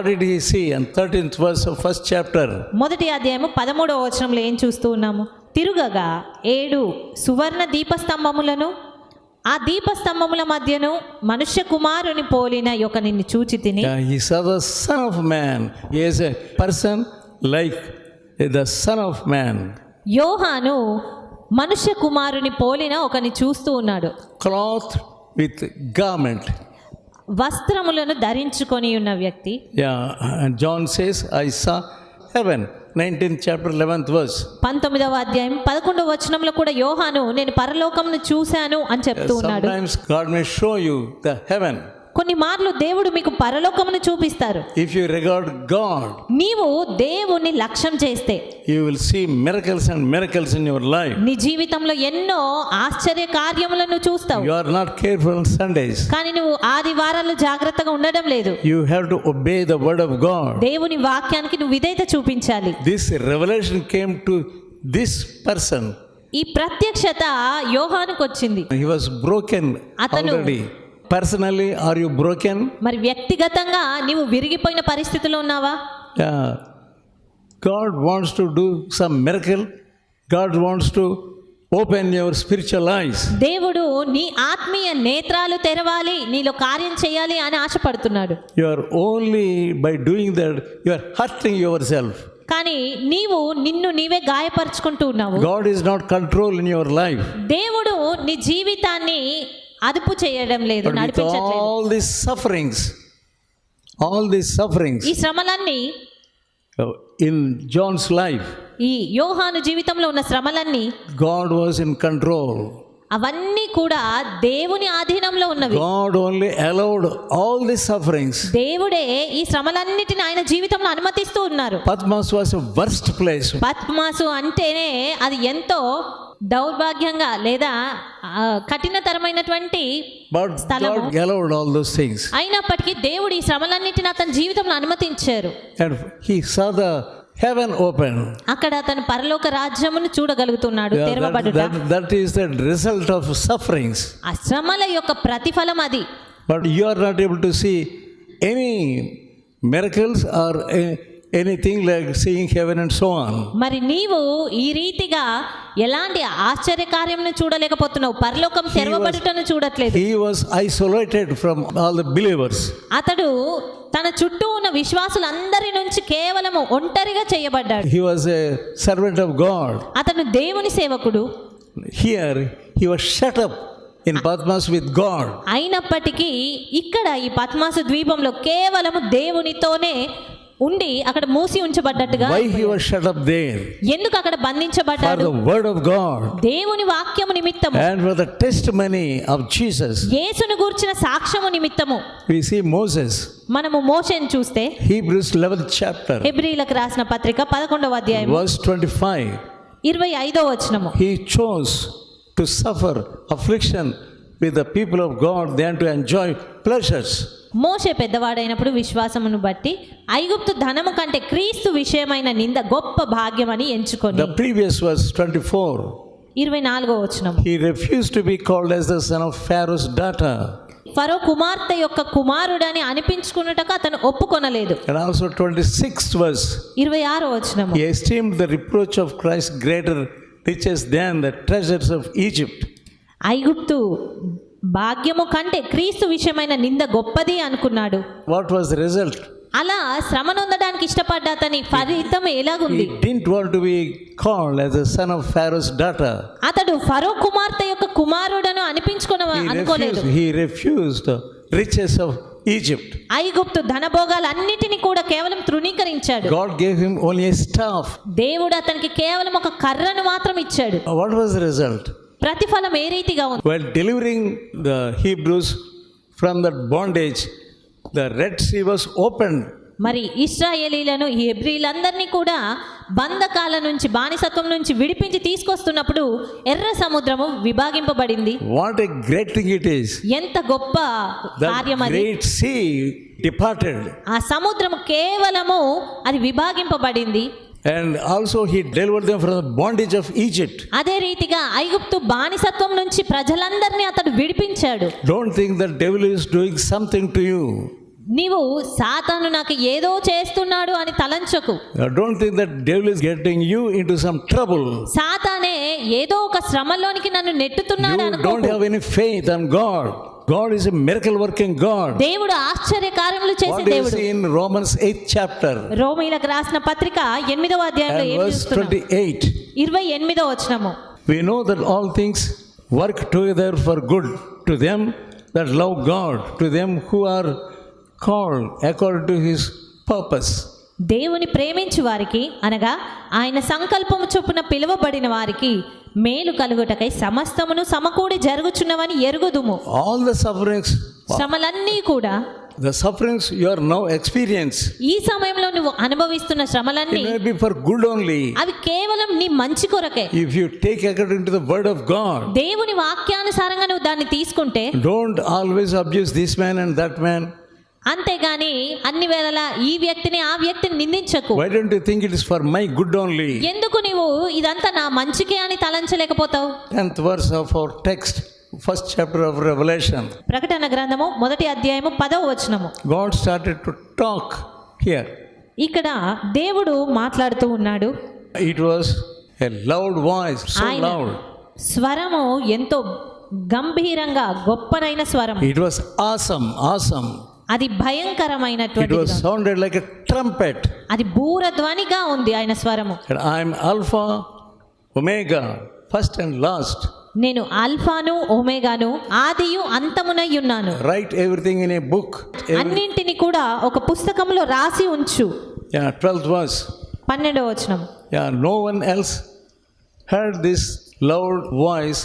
What did he see? And 13th verse of first chapter. మొదటి అధ్యాయము పదమూడవ వచనంలో ఏం చూస్తూ ఉన్నాము తిరుగగా ఏడు సువర్ణ దీపస్తంభములను ఆ దీపస్తంభముల మధ్యను మనుష్య కుమారుని పోలిన యొక్క నిన్ను చూచి తిని the Son of Man. He is a person like the Son of Man, యోహాను మనుష్య కుమారుని పోలిన ఒకని చూస్తూ ఉన్నాడు clothed with garment. వస్త్రములను ధరించుకొని ఉన్న వ్యక్తి. John says I heaven nineteen chapter verse పంతొమ్మిదవ అధ్యాయం పదకొండవ వచనంలో కూడా యోహాను నేను పరలోకమును చూశాను అని చెప్తూ ఉన్నాడు. Sometimes God show you the heaven కొన్ని మార్లు దేవుడు మీకు పరలోకమును చూపిస్తారు. ఇఫ్ యు రిగార్డ్ గాడ్ నీవు దేవుని లక్ష్యం చేస్తే you will see miracles and miracles in your life నీ జీవితంలో ఎన్నో ఆశ్చర్య కార్యములను చూస్తావు. You are not careful on Sundays కానీ నువ్వు ఆదివారాలు జాగ్రత్తగా ఉండడం లేదు. You have to obey the word of God దేవుని వాక్యానికి నువ్వు విధేయత చూపించాలి. This revelation came to this person ఈ ప్రత్యక్షత యోహానుకు వచ్చింది broken already Personally, are you broken? మరి వ్యక్తిగతంగా నీవు విరిగిపోయిన పరిస్థితిలో ఉన్నావా. God wants to do some miracle. God wants to open your spiritual eyes. దేవుడు నీ ఆత్మీయ నేత్రాలు తెరవాలి నీలో కార్యం చేయాలి అని ఆశపడుతున్నాడు You are only by doing that, you are hurting yourself. కానీ నీవు నిన్ను నీవే గాయపరుచుకుంటూ ఉన్నావు God is not control in your life. దేవుడు నీ జీవితాన్ని అదుపు చేయడం లేదు నడిపించట్లేదు all these sufferings, all these sufferings ఈ శ్రమలన్నీ uh, in John's life, ఈ యోహాను జీవితంలో ఉన్న శ్రమలన్నీ God was in control. అవన్నీ కూడా దేవుని ఆధీనంలో ఉన్నవి God only allowed all these sufferings. దేవుడే ఈ శ్రమలన్నిటిని ఆయన జీవితంలో అనుమతిస్తూ ఉన్నారు was a worst place. పద్మాసు అంటేనే అది ఎంతో దౌర్భాగ్యంగా లేదా కఠినతరమైనటువంటి స్థలము. Allowed all those things. అయినప్పటికీ దేవుడు ఈ శ్రమలన్నిటిని అతని జీవితంలో అనుమతించారు And he saw the heaven open. అక్కడ అతను పరలోక రాజ్యమును చూడగలుగుతున్నాడు తెరవబడుట that is the result of sufferings. ఆ శ్రమల యొక్క ప్రతిఫలం అది But you are not able to see any miracles or anything like seeing heaven and so on. మరి నీవు ఈ రీతిగా ఎలాంటి ఆశ్చర్య కార్యమును చూడలేకపోతున్నావు పరలోకం తెరవబడుటను చూడట్లేదు He was isolated from all the believers. అతడు తన చుట్టూ ఉన్న విశ్వాసులందరి నుంచి కేవలము ఒంటరిగా చేయబడ్డాడు He was a servant of God. అతను దేవుని సేవకుడు Here, he was shut up in Patmos with God. అయినప్పటికీ ఇక్కడ ఈ పద్మాసు ద్వీపంలో కేవలము దేవునితోనే ఉండి అక్కడ మూసి ఉంచబడ్డట్టుగా why he was shut up there ఎందుకు అక్కడ బంధించబడ్డారు for the word of God దేవుని వాక్యము నిమిత్తము. And for the testimony of Jesus యేసును గురించిన సాక్ష్యము నిమిత్తము. వి సీ మోసెస్ మనము మోషన్ చూస్తే హీబ్రూస్ 11 చాప్టర్ హెబ్రీలకు రాసిన పత్రిక 11వ అధ్యాయం వర్స్ 25 25వ వచనము. He chose to suffer affliction with the people of God than to enjoy pleasures మోసే పెద్దవాడైనప్పుడు విశ్వాసమును బట్టి ఐగుప్తు ధనము కంటే క్రీస్తు విషయమైన నింద గొప్ప భాగ్యం అని ఎంచుకుని ద ప్రీవియస్ వాస్ ఇరవై నాలుగో వచనం. He refuse to be called as the son of Pharaoh's daughter ఫరో కుమార్తె యొక్క కుమారుడని అనిపించుకున్నటక అతను ఒప్పుకొనలేదు. అండ్ ఆల్సో 26 వర్స్ 26 వచనం he esteemed the reproach of Christ greater riches than the treasures of Egypt ఐగుప్తు భాగ్యము కంటే క్రీస్తు విషయమైన నింద గొప్పది అనుకున్నాడు. వాట్ వాస్ రిజల్ట్ అలా శ్రమ నొందడానికి ఇష్టపడ్డ అతని ఫలితం ఎలాగుంది? Didn't want to be called as a son of Pharaoh's daughter అతడు ఫరో కుమార్తె యొక్క కుమారుడను అనిపించుకొన అనుకోలేదు. He refused riches of Egypt ఐగుప్తు ధనభోగాలన్నిటిని కూడా కేవలం తృణీకరించాడు. God gave him only staff దేవుడు అతనికి కేవలం ఒక కర్రను మాత్రం ఇచ్చాడు. వాట్ వాస్ రిజల్ట్ ప్రతిఫలం ఏ రీతిగా ఉంది While delivering the Hebrews from that bondage, the Red Sea was opened. మరి ఇస్రాయేలీలను ఈ హెబ్రీలందరినీ కూడా బంధకాల నుంచి బానిసత్వం నుంచి విడిపించి తీసుకొస్తున్నప్పుడు ఎర్ర సముద్రము విభాగింపబడింది a great thing it is. ఎంత గొప్ప కార్యం అది great sea departed. ఆ సముద్రము కేవలము అది విభాగింపబడింది And also he delivered them from the bondage of Egypt. అదే రీతిగా ఐగుప్తు బానిసత్వం నుంచి ప్రజలందరినీ అతడు విడిపించాడు Don't think the devil is doing something to you. నీవు సాతాను నాకు ఏదో చేస్తున్నాడు అని తలంచకు Uh, Don't think that devil is getting you into some trouble. సాతానే ఏదో ఒక శ్రమలోనికి నన్ను నెట్టుతున్నాడు You అనుకో don't have any faith on God. God is a miracle working God. దేవుడు ఆశ్చర్య కార్యములు చేసే What దేవుడు see in Romans 8th chapter రోమీలకు రాసిన పత్రిక ఎనిమిదవ అధ్యాయంలో and ఏం చూస్తున్నాం 28? ఇరవై ఎనిమిదో వచనము We know that all things work together for good to them that love God, to them who are called according to his purpose. దేవుని ప్రేమించు వారికి అనగా ఆయన సంకల్పము చొప్పున పిలువబడిన వారికి మేలు కలుగుటకై సమస్తమును సమకూడి జరుగుచున్నవని ఎరుగుదుము All the sufferings, శ్రమలన్నీ కూడా the sufferings you are now experience, ఈ సమయంలో నువ్వు అనుభవిస్తున్న it శ్రమలన్నీ may be for good only. అవి కేవలం నీ మంచి కొరకే If you take according to the word of God, దేవుని వాక్యానుసారంగా నువ్వు దాన్ని తీసుకుంటే don't always abuse this man and that man. అంతేగాని అన్ని వేళలా ఈ వ్యక్తిని ఆ వ్యక్తిని నిందించకు Why don't you think it is for my good only? ఎందుకు నీవు ఇదంతా నా మంచికే అని తలంచలేకపోతావు 10th verse of our text, first chapter of Revelation. ప్రకటన గ్రంథము మొదటి అధ్యాయము పదవ వచనము God started to talk here. ఇక్కడ దేవుడు మాట్లాడుతూ ఉన్నాడు was a loud voice, so ఆయన loud. స్వరము ఎంతో గంభీరంగా గొప్పనైన స్వరం It was awesome, awesome. అది భయంకరమైనటువంటి ట్రంపెట్ అది బూర ధ్వనిగా ఉంది ఆయన స్వరము. I'm alpha omega first and last నేను ఆల్ఫాను ఒమేగాను ఆదియు అంతమునై ఉన్నాను. Write everything in a book అన్నింటిని కూడా ఒక పుస్తకంలో రాసి ఉంచు. యా 12 వర్స్ 12వ వచనం. Yeah no one else heard this loud voice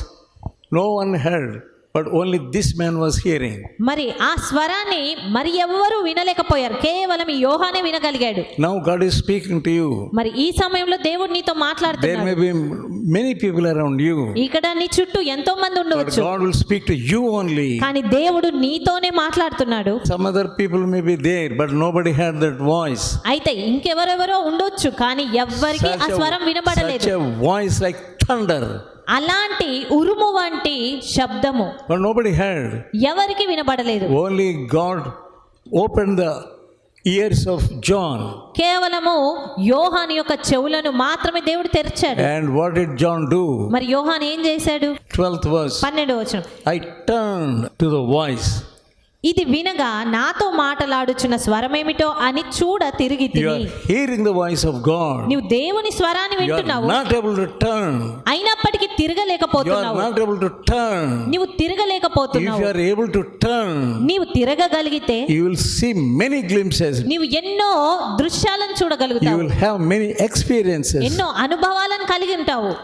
no one heard but only this man was hearing. మరి ఆ స్వరాన్ని మరి ఎవ్వరూ వినలేకపోయారు కేవలం ఈ యోహానే వినగలిగాడు Now God is speaking to you. మరి ఈ సమయంలో దేవుడు నీతో మాట్లాడుతున్నాడు may be many people around you, ఇక్కడ నీ చుట్టూ ఎంతో మంది ఉండవచ్చు God will speak to you only. కానీ దేవుడు నీతోనే మాట్లాడుతున్నాడు Some other people may be there, but nobody heard that voice. అయితే ఇంకెవరెవరో ఉండొచ్చు కానీ ఎవ్వరికి ఆ స్వరం వినబడలేదు such a voice like thunder, అలాంటి ఉరుము వంటి శబ్దము nobody heard. ఎవరికి వినబడలేదు Only God opened the ears of John. కేవలము యోహాని యొక్క చెవులను మాత్రమే దేవుడు తెరిచాడు And what did John do? మరి యోహాన్ ఏం చేశాడు 12th verse. పన్నెండు వచనం I turned to the voice. ఇది వినగా నాతో మాట్లాడుచున్న స్వరం ఏమిటో అని చూడ తిరిగి hearing the voice of God నీవు దేవుని స్వరాన్ని వింటున్నావు. నాట్ ఏబుల్ టర్న్ అయినప్పటికీ తిరగలేకపోతున్నావు. Not able to turn to turn నీవు తిరగగలిగితే యు విల్ సీ నీవు ఎన్నో దృశ్యాలను చూడగలుగుతావు. యు విల్ హావ్ మెనీ ఎన్నో అనుభవాలను కలిగి ఉంటావు.